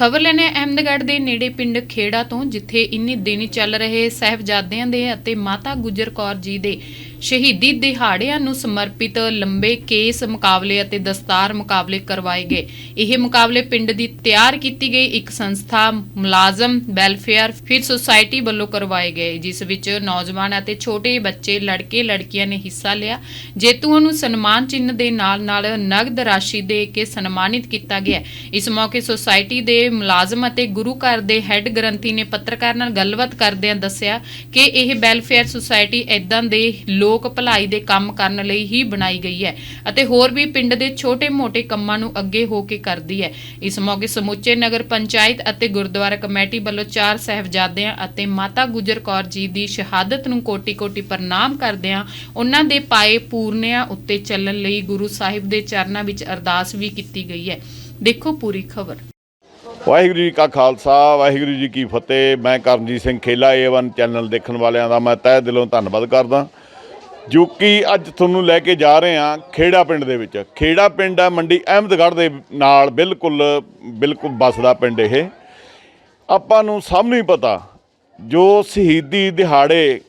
ਖਬਰ ਲੈਣੇ ਅਹਿਮਦਗੜ੍ਹ ਦੇ ਨੇੜੇ ਪਿੰਡ ਖੇੜਾ ਤੋਂ, ਜਿੱਥੇ ਇੰਨੇ ਦਿਨੀ ਚੱਲ ਰਹੇ ਸਹਿਬਜ਼ਾਦਿਆਂ ਦੇ ਅਤੇ ਮਾਤਾ ਗੁਜਰ ਕੌਰ ਜੀ ਦੇ ਸ਼ਹੀਦੀ ਦਿਹਾੜਿਆਂ ਨੂੰ ਸਮਰਪਿਤ ਲੰਬੇ ਕੇਸ ਮੁਕਾਬਲੇ ਅਤੇ ਦਸਤਾਰ ਮੁਕਾਬਲੇ ਕਰਵਾਏ ਗਏ। ਇਹ ਮੁਕਾਬਲੇ ਪਿੰਡ ਦੀ ਤਿਆਰ ਕੀਤੀ ਗਈ ਇੱਕ ਸੰਸਥਾ ਮੁਲਾਜ਼ਮ ਵੈਲਫੇਅਰ ਫਿਰ ਸੁਸਾਇਟੀ ਵੱਲੋਂ ਕਰਵਾਏ ਗਏ, ਜਿਸ ਵਿੱਚ ਨੌਜਵਾਨ ਅਤੇ ਛੋਟੇ ਬੱਚੇ ਲੜਕੇ ਲੜਕੀਆਂ ਨੇ ਹਿੱਸਾ ਲਿਆ। ਜੇਤੂਆਂ ਨੂੰ ਸਨਮਾਨ ਚਿੰਨ੍ਹ ਦੇ ਨਾਲ ਨਾਲ ਨਗਦ ਰਾਸ਼ੀ ਦੇ ਕੇ ਸਨਮਾਨਿਤ ਕੀਤਾ ਗਿਆ। ਇਸ ਮੌਕੇ ਸੁਸਾਇਟੀ ਦੇ ਮੁਲਾਜ਼ਮ ਅਤੇ ਗੁਰੂ ਘਰ ਦੇ ਹੈੱਡ ਗ੍ਰੰਥੀ ਨੇ ਪੱਤਰਕਾਰ ਨਾਲ ਗੱਲਬਾਤ ਕਰਦਿਆਂ ਦੱਸਿਆ ਕਿ ਇਹ ਵੈਲਫੇਅਰ ਸੁਸਾਇਟੀ ਇਦਾਂ ਦੇ ਲੋ ਲੋਕ ਭਲਾਈ ਦੇ ਕੰਮ ਕਰਨ ਲਈ ਹੀ ਬਣਾਈ ਗਈ ਹੈ ਅਤੇ ਹੋਰ ਵੀ ਪਿੰਡ ਦੇ ਛੋਟੇ-ਮੋਟੇ ਕੰਮਾਂ ਨੂੰ ਅੱਗੇ ਹੋ ਕੇ ਕਰਦੀ ਹੈ। ਇਸ ਮੌਕੇ ਸਮੁੱਚੇ ਨਗਰ ਪੰਚਾਇਤ ਅਤੇ ਗੁਰਦੁਆਰਾ ਕਮੇਟੀ ਵੱਲੋਂ ਚਾਰ ਸਹਿਬਜ਼ਾਦਿਆਂ ਅਤੇ ਮਾਤਾ ਗੁਜਰ ਕੌਰ ਜੀ ਦੀ ਸ਼ਹਾਦਤ ਨੂੰ ਕੋਟੀ-ਕੋਟੀ ਪ੍ਰਣਾਮ ਕਰਦਿਆਂ ਉਹਨਾਂ ਦੇ ਪਾਏ ਪੂਰਨਿਆਂ ਉੱਤੇ ਚੱਲਣ ਲਈ ਗੁਰੂ ਸਾਹਿਬ ਦੇ ਚਰਨਾਂ ਵਿੱਚ ਅਰਦਾਸ ਵੀ ਕੀਤੀ ਗਈ ਹੈ। ਦੇਖੋ ਪੂਰੀ ਖਬਰ। ਵਾਹਿਗੁਰੂ ਜੀ ਕਾ ਖਾਲਸਾ, ਵਾਹਿਗੁਰੂ ਜੀ ਕੀ ਫਤਿਹ। ਮੈਂ Karamjit Singh Khela A one channel ਦੇਖਣ ਵਾਲਿਆਂ ਦਾ ਮੈਂ ਤਹਿ ਦਿਲੋਂ ਧੰਨਵਾਦ ਕਰਦਾ। ਜੋ ਕਿ ਅੱਜ ਤੁਹਾਨੂੰ ਲੈ ਕੇ ਜਾ ਰਹੇ ਹਾਂ ਖੇੜਾ ਪਿੰਡ ਦੇ ਵਿੱਚ। ਖੇੜਾ ਪਿੰਡ ਹੈ ਮੰਡੀ ਅਹਿਮਦਗੜ੍ਹ ਦੇ ਨਾਲ ਬਿਲਕੁਲ ਬਿਲਕੁਲ ਬਸਦਾ ਪਿੰਡ ਇਹ। ਆਪਾਂ ਨੂੰ ਸਭ ਨੂੰ ਹੀ ਪਤਾ, ਜੋ ਸ਼ਹੀਦੀ ਦਿਹਾੜੇ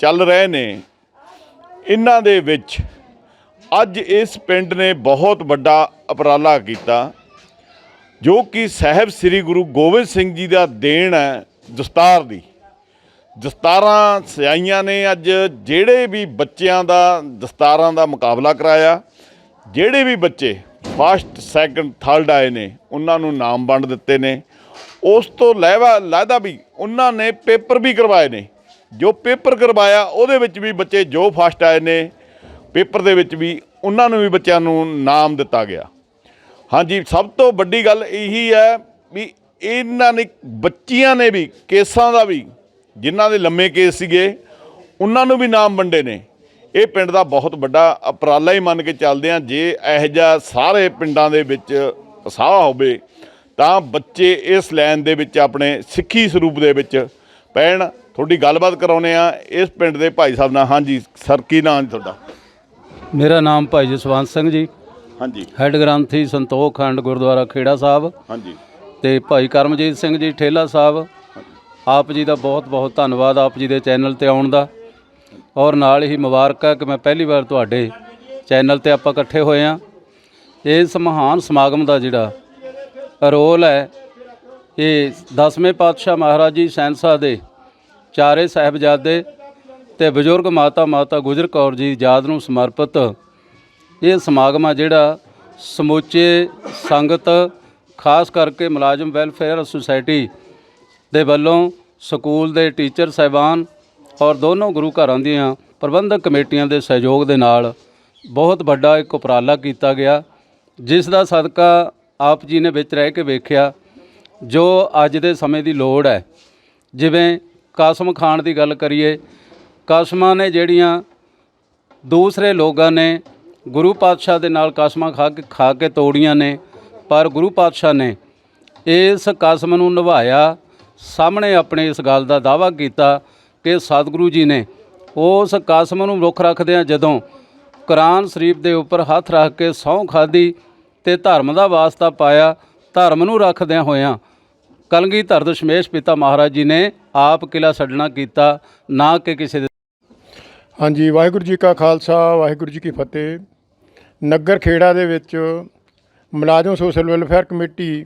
ਚੱਲ ਰਹੇ ਨੇ, ਇਹਨਾਂ ਦੇ ਵਿੱਚ ਅੱਜ ਇਸ ਪਿੰਡ ਨੇ ਬਹੁਤ ਵੱਡਾ ਉਪਰਾਲਾ ਕੀਤਾ, ਜੋ ਕਿ ਸਾਹਿਬ ਸ੍ਰੀ ਗੁਰੂ ਗੋਬਿੰਦ ਸਿੰਘ ਜੀ ਦਾ ਦੇਣ ਹੈ ਦਸਤਾਰ ਦੀ। ਦਸਤਾਰਾਂ ਸਿਆਈਆਂ ਨੇ ਅੱਜ ਜਿਹੜੇ ਵੀ ਬੱਚਿਆਂ ਦਾ ਦਸਤਾਰਾਂ ਦਾ ਮੁਕਾਬਲਾ ਕਰਾਇਆ, ਜਿਹੜੇ ਵੀ ਬੱਚੇ ਫਸਟ ਸੈਕੰਡ ਥਰਡ ਆਏ ਨੇ, ਉਹਨਾਂ ਨੂੰ ਨਾਮ ਵੰਡ ਦਿੱਤੇ ਨੇ। ਉਸ ਤੋਂ ਲੈਵਾ ਲਾਦਾ ਵੀ ਉਹਨਾਂ ਨੇ ਪੇਪਰ ਵੀ ਕਰਵਾਏ ਨੇ। ਜੋ ਪੇਪਰ ਕਰਵਾਇਆ, ਉਹਦੇ ਵਿੱਚ ਵੀ ਬੱਚੇ ਜੋ ਫਸਟ ਆਏ ਨੇ, ਪੇਪਰ ਦੇ ਵਿੱਚ ਵੀ ਉਹਨਾਂ ਨੂੰ ਵੀ ਬੱਚਿਆਂ ਨੂੰ ਨਾਮ ਦਿੱਤਾ ਗਿਆ। ਹਾਂਜੀ, ਸਭ ਤੋਂ ਵੱਡੀ ਗੱਲ ਇਹੀ ਹੈ ਵੀ ਇਹਨਾਂ ਨੇ, ਬੱਚੀਆਂ ਨੇ ਵੀ, ਕੇਸਾਂ ਦਾ ਵੀ ਜਿਨ੍ਹਾਂ ਦੇ ਲੰਮੇ ਕੇਸ ਸੀਗੇ ਉਹਨਾਂ ਨੂੰ ਵੀ ਨਾਮ ਵੰਡੇ ਨੇ। ਇਹ ਪਿੰਡ ਦਾ ਬਹੁਤ ਵੱਡਾ ਉਪਰਾਲਾ ਹੀ ਮੰਨ ਕੇ ਚੱਲਦੇ ਆ ਜੇ ਇਹੋ ਜਿਹਾ ਸਾਰੇ ਪਿੰਡਾਂ ਦੇ ਵਿੱਚ ਉਤਸ਼ਾਹ ਹੋਵੇ ਤਾਂ ਬੱਚੇ ਇਸ ਲਾਈਨ ਦੇ ਵਿੱਚ ਆਪਣੇ ਸਿੱਖੀ ਸਰੂਪ ਦੇ ਵਿੱਚ ਪੈਣ। ਤੁਹਾਡੀ ਗੱਲਬਾਤ ਕਰਾਉਨੇ ਆ ਇਸ ਪਿੰਡ ਦੇ ਭਾਈ ਸਾਹਿਬ ਨਾਲ। ਹਾਂਜੀ ਸਰ ਕੀ ਨਾਮ ਤੁਹਾਡਾ? ਮੇਰਾ ਨਾਮ ਭਾਈ ਜਸਵੰਤ ਸਿੰਘ ਜੀ। ਹਾਂਜੀ। ਹੈੱਡ ਗ੍ਰੰਥੀ ਸੰਤੋਖ ਖੰਡ ਗੁਰਦੁਆਰਾ ਖੇੜਾ ਸਾਹਿਬ। ਹਾਂਜੀ। ਤੇ ਭਾਈ ਕਰਮਜੀਤ ਸਿੰਘ ਜੀ ਠੇਲਾ ਸਾਹਿਬ। ਆਪ ਜੀ ਦਾ ਬਹੁਤ ਬਹੁਤ ਧੰਨਵਾਦ ਆਪ ਜੀ ਦੇ ਚੈਨਲ ਤੇ ਆਉਣ ਦਾ। ਔਰ ਨਾਲ ਹੀ ਮੁਬਾਰਕ ਹੈ ਕਿ ਮੈਂ ਪਹਿਲੀ ਵਾਰ ਤੁਹਾਡੇ ਚੈਨਲ ਤੇ ਆਪਾਂ ਇਕੱਠੇ ਹੋਏ ਆ ਇਸ ਮਹਾਨ ਸਮਾਗਮ ਦਾ ਜਿਹੜਾ ਰੋਲ ਹੈ, ਇਹ 10ਵੇਂ ਪਾਤਸ਼ਾਹ ਮਹਾਰਾਜ ਜੀ ਸੈਂਸਾ ਦੇ ਚਾਰੇ ਸਾਹਿਬਜ਼ਾਦੇ ਤੇ ਬਜ਼ੁਰਗ ਮਾਤਾ ਮਾਤਾ ਗੁਜਰ ਕੌਰ ਜੀ ਯਾਦ ਨੂੰ ਸਮਰਪਿਤ ਇਹ ਸਮਾਗਮ ਆ ਜਿਹੜਾ ਸਮੁੱਚੇ ਸੰਗਤ, ਖਾਸ ਕਰਕੇ ਮੁਲਾਜ਼ਮ ਵੈਲਫੇਅਰ ਸੁਸਾਇਟੀ ਦੇ ਵੱਲੋਂ ਸਕੂਲ ਦੇ ਟੀਚਰ ਸਹਿਬਾਨ ਔਰ ਦੋਨੋਂ ਗੁਰੂ ਘਰਾਂ ਦੀਆਂ ਪ੍ਰਬੰਧਕ ਕਮੇਟੀਆਂ ਦੇ ਸਹਿਯੋਗ ਦੇ ਨਾਲ ਬਹੁਤ ਵੱਡਾ ਇੱਕ ਉਪਰਾਲਾ ਕੀਤਾ ਗਿਆ, ਜਿਸ ਦਾ ਸਦਕਾ ਆਪ ਜੀ ਨੇ ਵਿੱਚ ਰਹਿ ਕੇ ਵੇਖਿਆ, ਜੋ ਅੱਜ ਦੇ ਸਮੇਂ ਦੀ ਲੋੜ ਹੈ। ਜਿਵੇਂ ਕਾਸਮ ਖਾਨ ਦੀ ਗੱਲ ਕਰੀਏ, ਕਾਸਮਾਂ ਨੇ ਜਿਹੜੀਆਂ ਦੂਸਰੇ ਲੋਕਾਂ ਨੇ ਗੁਰੂ ਪਾਤਸ਼ਾਹ ਦੇ ਨਾਲ ਕਸਮਾਂ ਖਾ ਕੇ ਖਾ ਕੇ ਤੋੜੀਆਂ ਨੇ, ਪਰ ਗੁਰੂ ਪਾਤਸ਼ਾਹ ਨੇ ਇਸ ਕਸਮ ਨੂੰ ਨਿਭਾਇਆ ਸਾਹਮਣੇ ਆਪਣੇ ਇਸ ਗੱਲ ਦਾ ਦਾਵਾ ਕੀਤਾ ਕਿ ਸਤਿਗੁਰੂ ਜੀ ਨੇ ਉਸ ਕਸਮ ਨੂੰ ਰੁੱਖ ਰੱਖਦਿਆਂ ਜਦੋਂ ਕੁਰਾਨ ਸ਼ਰੀਫ ਦੇ ਉੱਪਰ ਹੱਥ ਰੱਖ ਕੇ ਸਹੁੰ ਖਾਦੀ ਤੇ ਧਰਮ ਦਾ ਵਾਸਤਾ ਪਾਇਆ, ਧਰਮ ਨੂੰ ਰੱਖਦਿਆਂ ਹੋਇਆਂ ਕਲਗੀਧਰ ਦਸ਼ਮੇਸ਼ ਪਿਤਾ ਮਹਾਰਾਜ ਜੀ ਨੇ ਆਪ ਕਿਲਾ ਛੱਡਣਾ ਕੀਤਾ, ਨਾ ਕਿ ਕਿਸੇ ਦੇ ਹਾਂਜੀ, ਵਾਹਿਗੁਰੂ ਜੀ ਕਾ ਖਾਲਸਾ, ਵਾਹਿਗੁਰੂ ਜੀ ਕੀ ਫਤਿਹ। ਨਗਰ ਖੇੜਾ ਦੇ ਵਿੱਚ ਮੁਲਾਜ਼ਮ ਸੋਸ਼ਲ ਵੈਲਫੇਅਰ ਕਮੇਟੀ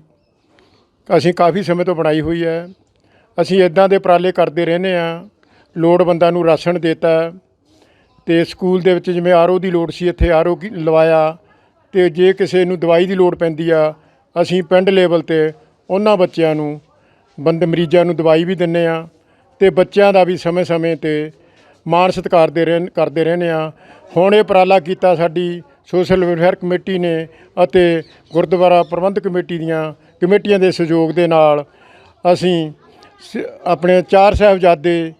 ਅਸੀਂ ਕਾਫੀ ਸਮੇਂ ਤੋਂ ਬਣਾਈ ਹੋਈ ਹੈ। ਅਸੀਂ ਇਦਾਂ ਦੇ ਉਪਰਾਲੇ ਕਰਦੇ ਰਹਿੰਦੇ ਆ ਲੋੜਵੰਦਾਂ ਨੂੰ ਰਾਸ਼ਨ ਦਿੱਤਾ ਤੇ ਸਕੂਲ ਦੇ ਵਿੱਚ ਜਿਵੇਂ ਆਰਓ ਦੀ ਲੋੜ ਸੀ, ਇੱਥੇ ਆਰਓ ਲਵਾਇਆ। ਤੇ ਜੇ ਕਿਸੇ ਨੂੰ ਦਵਾਈ ਦੀ ਲੋੜ ਪੈਂਦੀ ਆ, ਅਸੀਂ ਪਿੰਡ ਲੈਵਲ ਤੇ ਉਹਨਾਂ ਬੱਚਿਆਂ ਨੂੰ, ਬੰਦ ਮਰੀਜ਼ਾਂ ਨੂੰ ਦਵਾਈ ਵੀ ਦਿੰਨੇ ਆ ਤੇ ਬੱਚਿਆਂ ਦਾ ਵੀ ਸਮੇਂ-ਸਮੇਂ ਤੇ ਮਾਣ ਸਤਿਕਾਰ ਦੇ ਰਹਿਣ, ਕਰਦੇ ਰਹਿੰਦੇ ਆ ਹੁਣ ਇਹ ਉਪਰਾਲਾ ਕੀਤਾ ਸਾਡੀ ਸੋਸ਼ਲ ਵੈਲਫੇਅਰ ਕਮੇਟੀ ਨੇ ਅਤੇ ਗੁਰਦੁਆਰਾ ਪ੍ਰਬੰਧਕ ਕਮੇਟੀ ਦੀਆਂ ਕਮੇਟੀਆਂ ਦੇ ਸਹਿਯੋਗ ਦੇ ਨਾਲ ਅਸੀਂ ਸ- ਆਪਣੇ ਚਾਰ ਸਾਹਿਬਜ਼ਾਦੇ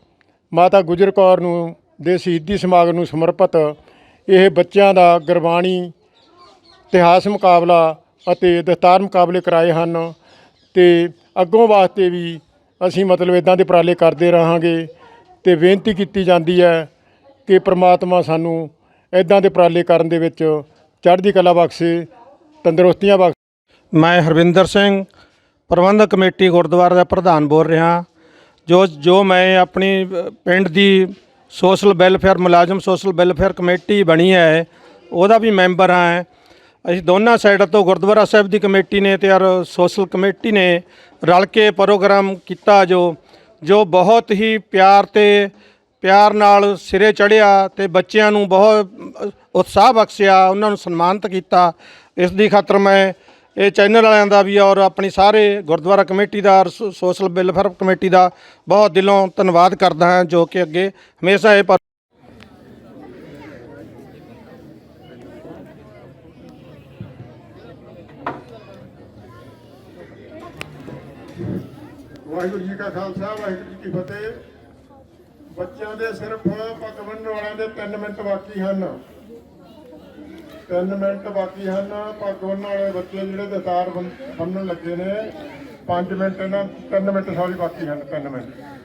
ਮਾਤਾ ਗੁਜਰ ਕੌਰ ਨੂੰ ਦੇ ਸ਼ਹੀਦੀ ਸਮਾਗਮ ਨੂੰ ਸਮਰਪਿਤ ਇਹ ਬੱਚਿਆਂ ਦਾ ਗੁਰਬਾਣੀ ਇਤਿਹਾਸ ਮੁਕਾਬਲਾ ਅਤੇ ਦਸਤਾਰ ਮੁਕਾਬਲੇ ਕਰਾਏ ਹਨ ਤੇ ਅੱਗੋਂ ਵਾਸਤੇ ਵੀ ਅਸੀਂ ਮਤਲਬ ਇਦਾਂ ਦੇ ਉਪਰਾਲੇ ਕਰਦੇ ਰਹਾਂਗੇ ਤੇ ਬੇਨਤੀ ਕੀਤੀ ਜਾਂਦੀ ਹੈ ਕਿ ਪ੍ਰਮਾਤਮਾ ਸਾਨੂੰ ਇਦਾਂ ਦੇ ਉਪਰਾਲੇ ਕਰਨ ਦੇ ਵਿੱਚ ਚੜ੍ਹਦੀ ਕਲਾ ਬਖਸ਼ੇ, ਤੰਦਰੁਸਤੀਆਂ ਬਖਸ਼ੇ। ਮੈਂ ਹਰਵਿੰਦਰ ਸਿੰਘ ਪ੍ਰਬੰਧਕ ਕਮੇਟੀ ਗੁਰਦੁਆਰਾ ਦਾ ਪ੍ਰਧਾਨ ਬੋਲ ਰਿਹਾ। ਜੋ ਜੋ ਮੈਂ ਆਪਣੀ ਪਿੰਡ ਦੀ ਸੋਸ਼ਲ ਵੈਲਫੇਅਰ, ਮੁਲਾਜ਼ਮ ਸੋਸ਼ਲ ਵੈਲਫੇਅਰ ਕਮੇਟੀ ਬਣੀ ਹੈ, ਉਹਦਾ ਵੀ ਮੈਂਬਰ ਹਾਂ। ਅਸੀਂ ਦੋਨਾਂ ਸਾਈਡਾਂ ਤੋਂ ਗੁਰਦੁਆਰਾ ਸਾਹਿਬ ਦੀ ਕਮੇਟੀ ਨੇ ਤੇ ਔਰ ਸੋਸ਼ਲ ਕਮੇਟੀ ਨੇ ਰਲ ਕੇ ਪ੍ਰੋਗਰਾਮ ਕੀਤਾ ਜੋ ਜੋ ਬਹੁਤ ਹੀ ਪਿਆਰ ਤੇ ਪਿਆਰ ਨਾਲ ਸਿਰੇ ਚੜਿਆ ਤੇ ਬੱਚਿਆਂ ਨੂੰ ਬਹੁਤ ਉਤਸ਼ਾਹ ਬਖਸ਼ਿਆ, ਉਹਨਾਂ ਨੂੰ ਸਨਮਾਨਿਤ ਕੀਤਾ। ਇਸ ਦੀ ਖਾਤਰ ਮੈਂ ਇਹ ਚੈਨਲ ਵਾਲਿਆਂ ਦਾ ਵੀ ਔਰ ਆਪਣੀ ਸਾਰੇ ਗੁਰਦੁਆਰਾ ਕਮੇਟੀ ਦਾ ਔਰ ਸੋ- ਸੋਸ਼ਲ ਵੈਲਫੇਅਰ ਕਮੇਟੀ ਦਾ ਬਹੁਤ ਦਿਲੋਂ ਧੰਨਵਾਦ ਕਰਦਾ ਹਾਂ ਜੋ ਕਿ ਅੱਗੇ ਹਮੇਸ਼ਾ ਇਹ ਪਰ- ਵਾਹਿਗੁਰੂ ਜੀ ਕਾ ਖਾਲਸਾ, ਵਾਹਿਗੁਰੂ ਜੀ ਕੀ ਫਤਿਹ। ਬੱਚਿਆਂ ਦੇ ਸਿਰਫ ਪੱਗ ਬੰਨ੍ਹਣ ਵਾਲਿਆਂ ਦੇ 3 ਮਿੰਟ ਬਾਕੀ ਹਨ। ਤਿੰਨ ਮਿੰਟ ਬਾਕੀ ਹਨ। ਪੱਗ ਬੰਨ੍ਹਣ ਵਾਲੇ ਬੱਚੇ ਜਿਹੜੇ ਦਸਤਾਰ ਬੰਨ- ਬੰਨ੍ਹਣ ਲੱਗੇ ਨੇ 5 ਮਿੰਟ ਇਹਨਾਂ 3 ਮਿੰਟ ਸੌਰੀ ਬਾਕੀ ਹਨ 3 ਮਿੰਟ।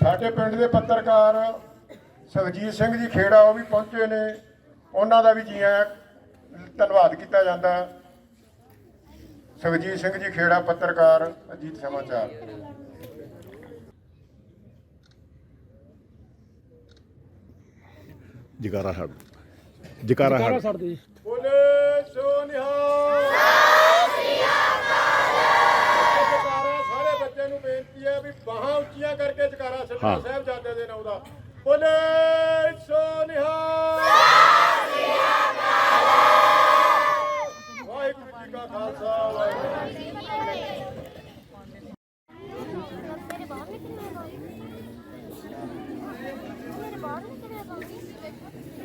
ਸਾਡੇ ਪਿੰਡ ਦੇ ਪੱਤਰਕਾਰ ਸੁਖਜੀਤ ਸਿੰਘ ਜੀ ਖੇੜਾ ਉਹ ਵੀ ਪਹੁੰਚੇ ਨੇ। ਉਹਨਾਂ ਦਾ ਵੀ ਜੀ ਆਇਆਂ ਧੰਨਵਾਦ ਕੀਤਾ ਜਾਂਦਾ। ਸੁਖਜੀਤ ਸਿੰਘ ਜੀ ਖੇੜਾ ਪੱਤਰਕਾਰ ਅਜੀਤ ਸਮਾਚਾਰ। ਜਕਾਰਾ ਛੱਡ ਜਕਾਰਾ ਛੱਡ ਬੋਲੇ ਸੋ ਵੀ ਬਾਹਾਂ ਉੱਚੀਆਂ ਕਰਕੇ ਜਕਾਰਾ ਸੱਚਾ ਹਾਂ। ਸਾਹਿਬ ਜਾਦੇ ਦੇ ਨਾਮ ਦਾ ਬੋਲੇ ਸੋ ਨਿਹਾਲ ਵਾਹਿਗੁਰੂ ਜੀ ਕਾ ਖਾਲਸਾ ਵਾਹਿਗੁਰੂ ਜੀ ਕੀ ਫਤਿਹ। ਮੇਰੇ ਬਾਹਰ ਨਿਕਲਣਾ ਬਾਈ ਮੇਰੇ ਬਾਹਰ ਨਿਕਲਣਾ ਇੱਕ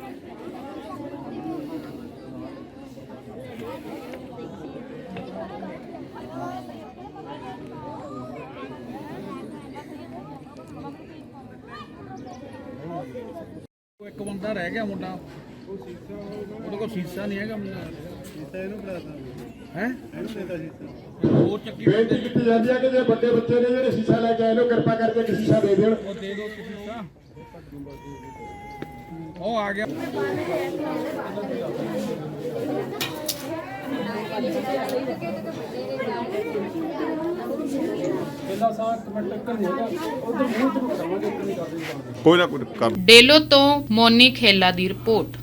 ਬੰਦਾ ਰਹਿ ਗਿਆ ਮੁੰਡਾ। ਉਹਦੇ ਕੋਲ ਸੀਸਾ ਨਹੀਂ ਹੈਗਾ ਮੁੰਡਾ। ਸੀਸਾ ਇਹਨੂੰ ਬੁਲਾਤਾ ਹੈ? ਇਹਨੂੰ ਦੇਤਾ ਸੀਸਾ। ਹੋਰ ਚੱਕੀ ਬੇਨਤੀ ਕੀਤੀ ਜਾਂਦੀ ਹੈ ਕਿ ਜੇ ਵੱਡੇ ਬੱਚੇ ਨੇ ਜਿਹੜੇ ਸ਼ੀਸ਼ਾ ਲੈ ਕੇ ਆਏ ਨੇ ਕਿਰਪਾ ਕਰਕੇ ਇੱਕ ਸ਼ੀਸ਼ਾ ਦੇ ਦੇਣ। ਉਹ ਦੇ ਦੋ ਸੀਸਾ ਉਹ ਆ ਗਿਆ। ਕੋਈ ਨਾ ਕੋਈ ਕਰ। ਡੇਲੋ ਤੋਂ ਮੋਨੀ ਖੇਲਾ ਦੀ ਰਿਪੋਰਟ।